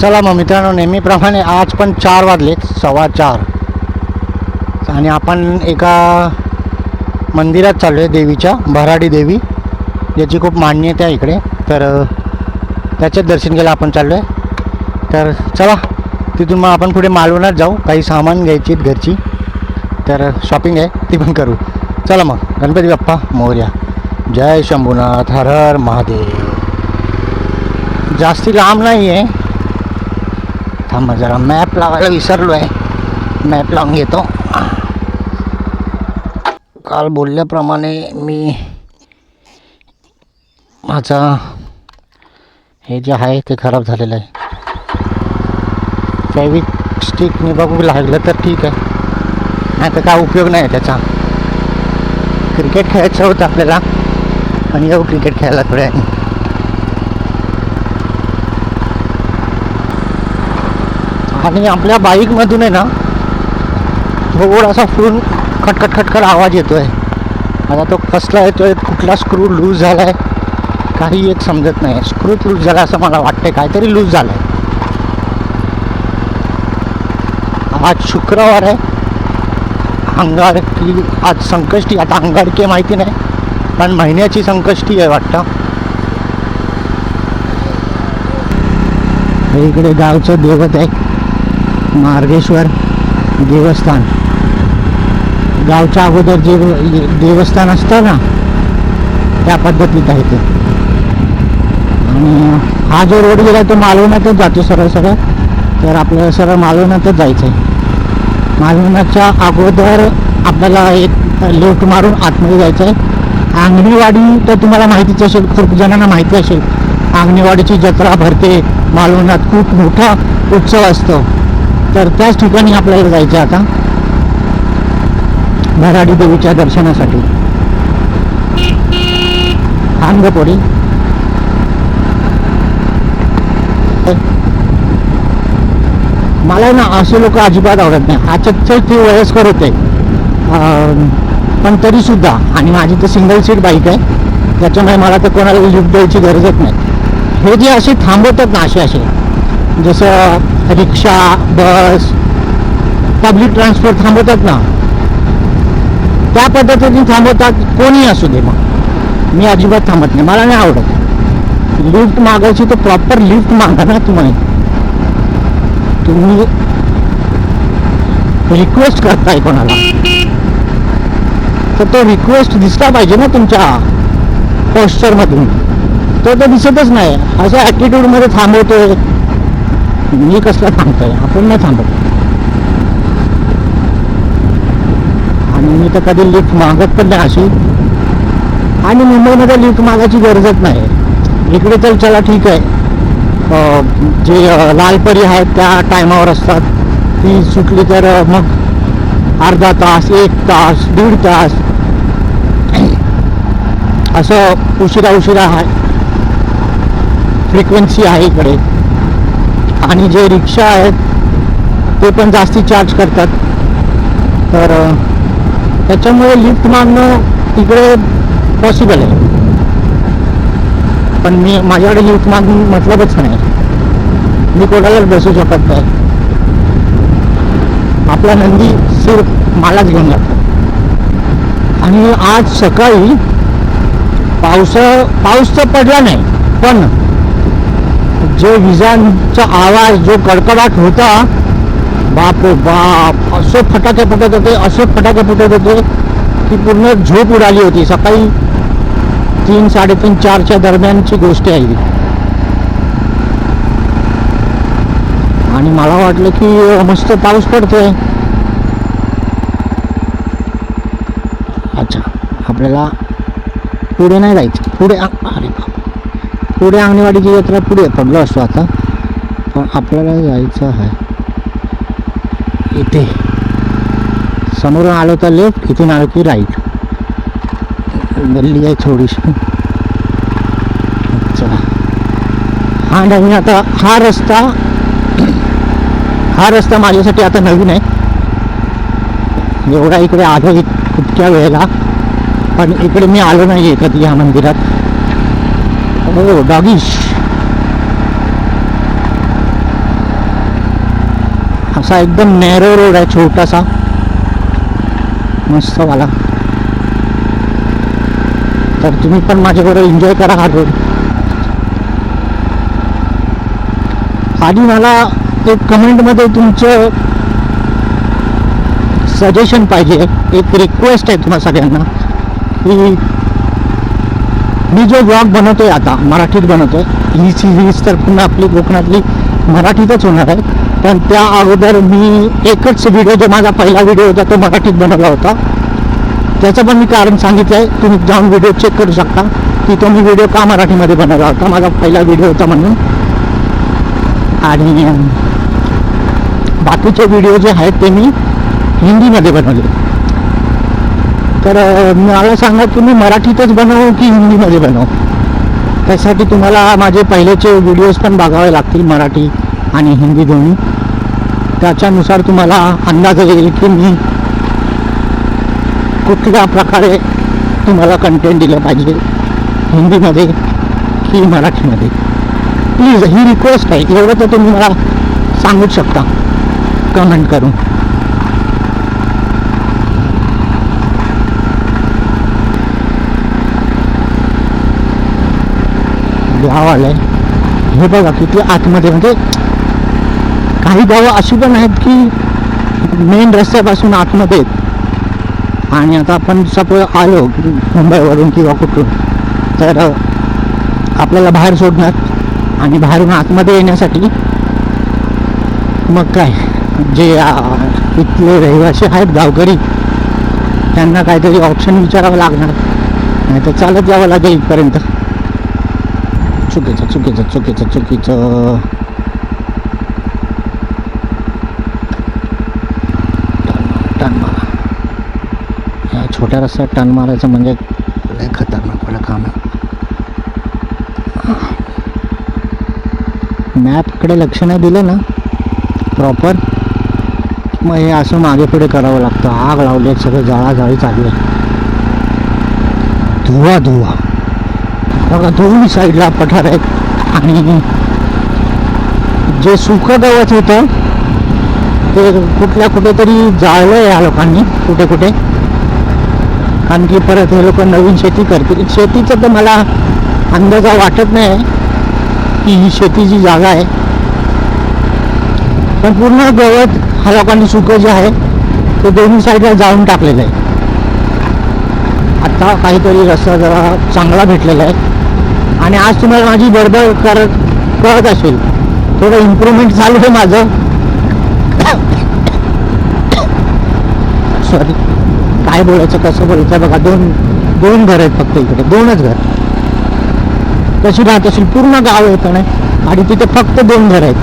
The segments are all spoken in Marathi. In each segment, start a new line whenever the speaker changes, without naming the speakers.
चला मग मित्रांनो नेहमीप्रमाणे आज पण चार वाजलेत सव्वा चार. आणि आपण एका मंदिरात चाललो आहे देवीच्या भराडी देवी याची खूप मान्यता आहे इकडे. तर त्याच्यात दर्शन घ्यायला आपण चाललो आहे तर चला तिथून मग आपण पुढे मालवणात जाऊ. काही सामान घ्यायची घरची. तर शॉपिंग आहे ती पण करू. चला मग गणपती बाप्पा मोर्या. जय शंभूनाथ हर हर महादेव. जास्ती लांब नाही आहे थांबा जरा. मॅप लावायला विसरलो आहे मॅप लावून घेतो. काल बोलल्याप्रमाणे मी माझा हे जे आहे ते खराब झालेलं आहे. फेविक स्टिकने बघू लागलं तर ठीक आहे. नाही तर काय उपयोग नाही आहे त्याचा. क्रिकेट खेळायचं होतं आपल्याला. आणि येऊ क्रिकेट खेळायला थोड्या आणि आपल्या बाईकमधून आहे ना थोडासा फुल खटखट खटखट आवाज येतो आहे आता तो कसला येतो आहे कुठला स्क्रू लूज झाला आहे काही एक समजत नाही. स्क्रू लूज झाला असं मला वाटतं काहीतरी लूज झालं आहे आज शुक्रवार आहे. अंगारकी आज संकष्टी आता अंगारकी की माहिती नाही. पण महिन्याची संकष्टी आहे वाटतं. इकडे गावचं देवत आहे. मार्गेश्वर देवस्थान. गावच्या अगोदर जे देवस्थान असतं ना त्या पद्धतीत आहे ते. आणि हा जो रोड गेला तो मालवणातच जातो सरळ सरळ. तर आपल्याला सरळ मालवणातच जायचं आहे मालवणाच्या अगोदर आपल्याला एक लेफ्ट मारून आतमध्ये जायचं आहे आंगणेवाडी तर तुम्हाला माहितीच असेल खूप जणांना माहिती असेल. आंगणेवाडीची जत्रा भरते. मालवणात खूप मोठा उत्सव असतो. तर त्याच ठिकाणी आपल्याला जायचं आहे आता. भराडी देवीच्या दर्शनासाठी. हांगपोडी मला ना असे लोक अजिबात आवडत नाही. आजच्या ते वयस्कर होते. पण तरी सुद्धा आणि माझी तर सिंगल सीट बाईक आहे. त्याच्यामुळे मला तर कोणाला लिफ्ट द्यायची गरजच नाही. हे जे असे थांबवतात ना असे असे जसं रिक्षा बस पब्लिक ट्रान्सपोर्ट थांबवतात ना? त्या पद्धतीने थांबवतात कोणी असू दे मग. मी अजिबात थांबत नाही. मला नाही आवडत. लिफ्ट मागायची तर प्रॉपर लिफ्ट मागा ना तुम्ही. तुम्ही रिक्वेस्ट करताय कोणाला? तर तो रिक्वेस्ट दिसला पाहिजे ना तुमच्या पोस्चरमधून तो तर दिसतच नाही. असं ॲटिट्यूडमध्ये थांबवतोय. मी कसला थांबतोय? आपण नाही थांबत. आणि मी तर कधी लिफ्ट मागत पण नाही अशी. आणि मुंबईमध्ये लिफ्ट मागायची गरजच नाही. इकडे तर चला ठीक आहे. जे लालपरी आहेत त्या टायमावर असतात. ती सुटली तर मग अर्धा तास एक तास दीड तास. असं उशिरा उशिरा आहे. फ्रिक्वेन्सी आहे इकडे. आणि जे रिक्षा आहेत ते पण जास्ती चार्ज करतात. तर त्याच्यामुळे लिफ्ट मागणं इकडे पॉसिबल आहे. पण मी माझ्याकडे लिफ्ट मागून मतलबच नाही. मी कोणालाच बसू शकत नाही. आपला नंदी सिर्फ मालाच घेऊन जातो. आणि आज सकाळी पावसा पाऊस तर पडला नाही पण जो विजांचा आवाज जो कडकडाट होता बाप रे बाप असे फटाके फुटत होते असे फटाके फुटत होते की पूर्ण झोप उडाली होती. सकाळी तीन साडेतीन चारच्या दरम्यानची गोष्ट आहे आणि मला वाटलं की मस्त पाऊस पडतोय. अच्छा आपल्याला पुढे नाही जायचं. पुढे पुढे अंगणवाडीची यात्रा पुढे पडलो असतो आता. पण आपल्याला जायचं आहे. इथे. समोरून आलो तर लेफ्ट इथून आलो की राईट. गल्ली आहे थोडीशी. चला. हा नवीन आता हा रस्ता हा रस्ता माझ्यासाठी आता नवीन आहे. एवढा इकडे आलो इतक्या वेळेला. पण इकडे मी आलो नाही आहे कधी या मंदिरात. हो डॉगीश असा एकदम नॅरो रोड आहे छोटासा. मस्त वाला. तर तुम्ही पण माझ्याबरोबर एन्जॉय करा हा रोड आणि मला एक कमेंटमध्ये तुमचं सजेशन पाहिजे. एक रिक्वेस्ट आहे तुम्हा सगळ्यांना. की मी जो ब्लॉग बनवतोय आता मराठीत बनवतोय ही सिरीज तर पुन्हा आपली कोकणातली मराठीतच होणार आहे. पण त्या अगोदर मी एकच व्हिडिओ जो माझा पहिला व्हिडिओ होता तो मराठीत बनवला होता. त्याचं पण मी कारण सांगितलं आहे तुम्ही जाऊन व्हिडिओ चेक करू शकता. की तो मी व्हिडिओ का मराठीमध्ये बनवला होता? माझा पहिला व्हिडिओ होता म्हणून. आणि बाकीचे व्हिडिओ जे आहेत ते मी हिंदीमध्ये बनवले. तर मला सांगा तुम्ही मराठीतच बनवू की हिंदीमध्ये बनवू? त्यासाठी तुम्हाला माझे पहिलेचे व्हिडिओज पण बघावे लागतील मराठी आणि हिंदी दोन्ही. त्याच्यानुसार तुम्हाला अंदाज येईल की मी कुठल्या प्रकारे तुम्हाला कंटेंट दिलं पाहिजे हिंदीमध्ये की मराठीमध्ये. प्लीज ही रिक्वेस्ट आहे. एवढं तर तुम्ही मला सांगूच शकता. कमेंट करून. गाव आलाय हे बघा किती आतमध्ये म्हणजे काही गावं अशी पण आहेत की मेन रस्त्यापासून आतमध्ये आहेत. आणि आता आपण सपोज आलो मुंबईवरून किंवा कुठून तर आपल्याला बाहेर सोडणार आणि बाहेरून आतमध्ये येण्यासाठी मग काय? जे इथले रहिवासी आहेत गावकरी त्यांना काहीतरी ऑप्शन विचारावं लागणार. नाही तर चालत जावं लागेल इथपर्यंत. चुकीचं चुकीचं चुकीचं चुकीचं टन मारा या छोट्या रस्त्यात टन मारायचं म्हणजे लय खतरनाक वाला काम आहे मॅपकडे लक्ष नाही दिलं ना प्रॉपर मग हे असं मागे पुढे करावं लागतं आग लावली आहे, सगळं जाळाजाळी चालू आहे धुवा धुवा बघा दोन्ही साईडला पठार आहेत. आणि जे सुकं गवत होतं ते कुठल्या कुठेतरी जाळलं या लोकांनी कुठे कुठे. कारण की परत हे लोक नवीन शेती करतील. शेतीचं तर मला अंदाजा वाटत नाही की ही शेतीची जागा आहे. पण पूर्ण गवत हा लोकांनी सुकं जे आहे ते दोन्ही साईडला जाळून टाकलेलं आहे. आता काहीतरी रस्ता जरा चांगला भेटलेला आहे. आणि आज तुम्हाला माझी बडबड करत कळत असेल. थोडं इम्प्रूव्हमेंट झालं आहे माझं. सॉरी काय बोलायचं कसं बोलायचं बघा दोन दोन घर आहेत फक्त इकडे. दोनच घर. कशी राहत असेल पूर्ण गाव येतं नाही? आणि तिथे फक्त दोन घर आहेत.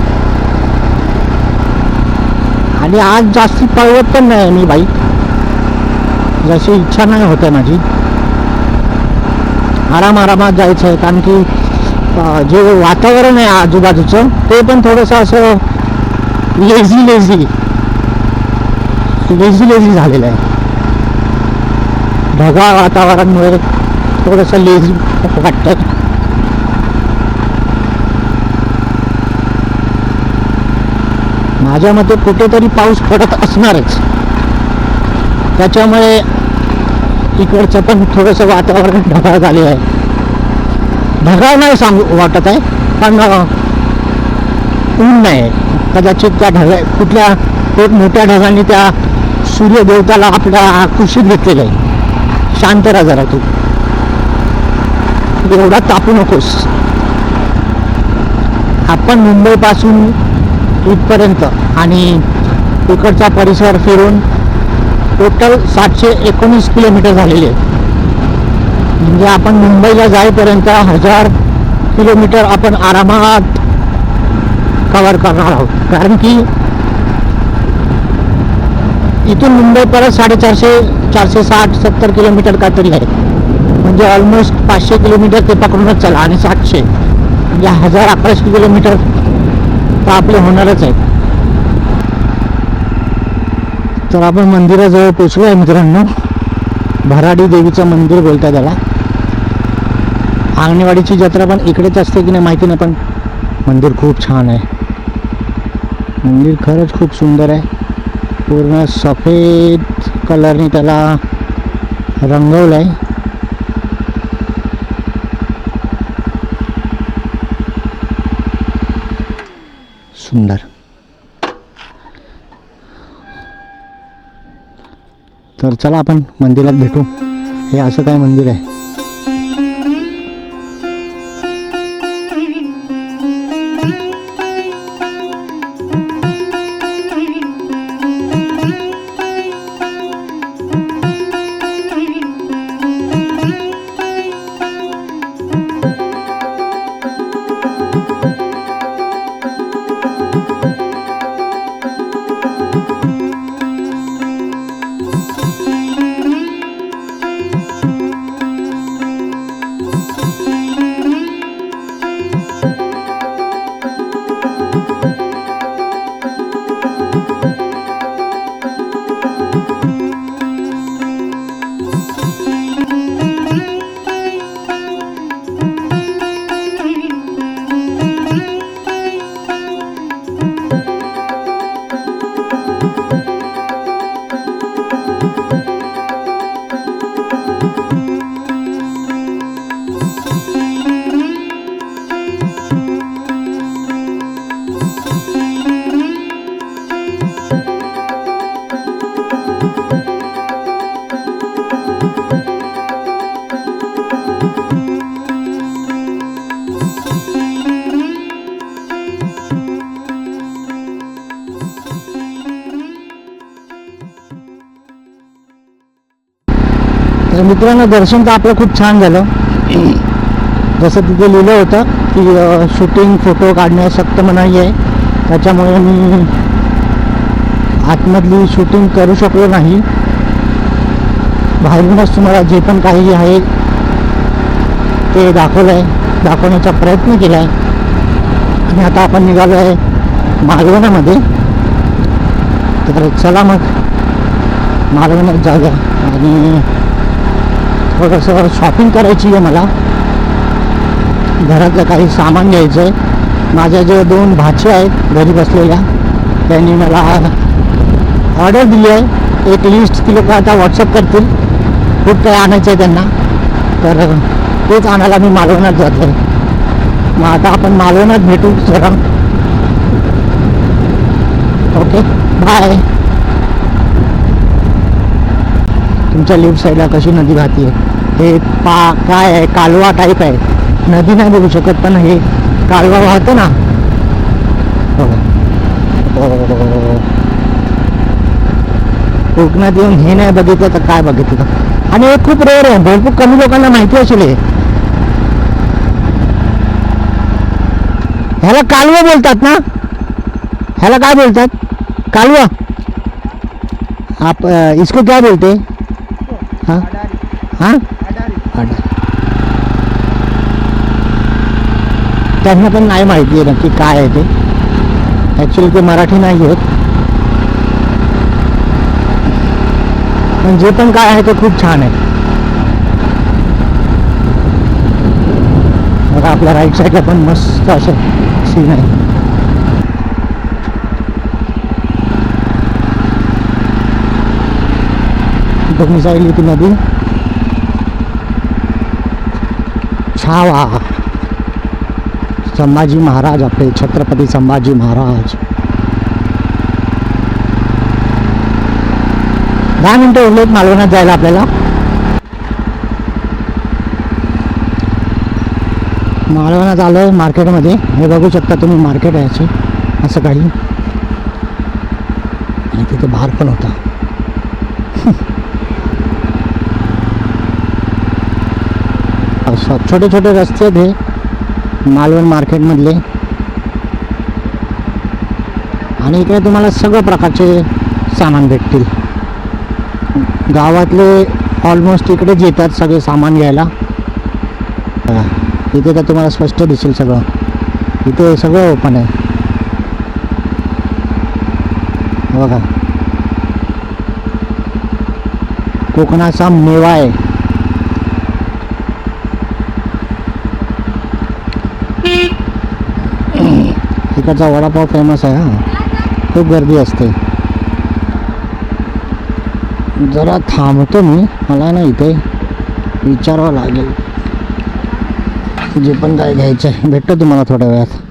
आणि आज जास्ती पळवत पण नाही मी बाईक जशी इच्छा नाही होत आहे माझी. आराम आरामात जायचं आहे. कारण की जे वातावरण आहे आजूबाजूचं ते पण थोडंसं असं लेझी लेझी लेझी लेझी झालेलं आहे. ढगाळ वातावरणामुळे थोडंसं लेझी वाटतं. माझ्या मते कुठेतरी पाऊस पडत असणारच. त्याच्यामुळे इकडचं पण थोडंसं वातावरण ढगाळ झाले आहे. ढगाळ नाही सांगू वाटत आहे पण ऊन नाही कदाचित त्या ढगा कुठल्या एक मोठ्या ढगांनी त्या सूर्यदेवताला आपल्या आकृषित घेतलेलं आहे. शांत राहा जरा तू. एवढा तापू नकोस. आपण मुंबईपासून इथपर्यंत आणि इकडचा परिसर फिरून टोटल सातशे एकोणीस किलोमीटर झालेले आहेत. म्हणजे आपण मुंबईला जाईपर्यंत हजार किलोमीटर आपण आरामात कवर करणार आहोत. कारण की इथून मुंबई परत साडेचारशे चारशे साठ सत्तर किलोमीटर काहीतरी आहे. म्हणजे ऑलमोस्ट पाचशे किलोमीटर ते पकडूनच चला आणि सातशे. म्हणजे हजार अकराशे किलोमीटर तर आपले होणारच आहेत. तर आपण मंदिराजवळ पोचलो आहे मित्रांनो. भराडी देवीचं मंदिर बोलतात त्याला. आंगणेवाडीची जत्रा पण इकडेच असते की नाही माहिती नाही पण मंदिर खूप छान आहे. मंदिर खरंच खूप सुंदर आहे. पूर्ण सफेद कलरने त्याला रंगवलं आहे सुंदर. तर चला आपण मंदिरात भेटू. हे असं काय मंदिर आहे? मित्रांनो दर्शन तर आपलं खूप छान झालं. जसं तिथे लिहिलं होतं की शूटिंग फोटो काढण्यास सक्त मनाई आहे. त्याच्यामुळे मी आतमधली शूटिंग करू शकलो नाही. बाहेरूनच तुम्हाला जे पण काही आहे ते दाखवलं आहे दाखवण्याचा प्रयत्न केला आहे आणि आता आपण निघालो आहे मालवणामध्ये. तर चला मग मालवणात जाऊया. आणि थोडंसं शॉपिंग करायची आहे मला. घरातलं काही सामान घ्यायचं. आहे माझ्या ज्या दोन भाचे आहेत घरी बसलेल्या त्यांनी मला ऑर्डर दिली आहे. एक लिस्ट ती लोक आता व्हॉट्सअप करतील. खूप काही आणायचं आहे त्यांना. तर तेच आणायला मी मालवणात जातो आहे मग आता आपण मालवणात भेटू जरा ओके बाय तुमच्या लेफ्ट साईडला कशी नदी वाहते? हे पा काय आहे? कालवा टाईप आहे. नदी नाही बघू शकत पण हे कालवा वाहतो ना. कोकणात येऊन हे नाही बघितलं तर काय बघितलं? आणि हे खूप रेअर आहे. भरपूर कमी लोकांना माहिती असेल हे. ह्याला कालवा बोलतात ना? ह्याला काय बोलतात? कालवा. आप इसको क्या बोलते? त्यांना पण नाही माहिती आहे नक्की काय आहे ते. ॲक्च्युली ते मराठी नाही आहेत. पण जे पण काय आहे ते खूप छान आहे. बघा आपल्या राईट साईडला पण मस्त असं सीन आहे दोन्ही साईडली ती नदी छावा. संभाजी महाराज आपले छत्रपती संभाजी महाराज. दहा मिनिटं उरलेत मालवणात जायला आपल्याला. मालवणात आलो आहे मार्केटमध्ये. हे बघू शकता तुम्ही मार्केट आहे असं काही. आणि तिथे बाहेर पण होता. छोटे छोटे रस्ते आहेत हे मालवण मार्केटमधले. आणि इकडे तुम्हाला सगळ्या प्रकारचे सामान भेटतील. गावातले ऑलमोस्ट इकडेच येतात सगळे सामान घ्यायला. इथे तर तुम्हाला स्पष्ट दिसेल सगळं. इथे सगळं ओपन आहे. बघा. कोकणाचा मेवा आहे. इकडचा वडापाव फेमस आहे हां. खूप गर्दी असते. जरा थांबतो मी मला ना इथे विचारावं लागेल. जे पण काय घ्यायचं आहे भेटतो तुम्हाला थोड्या वेळात.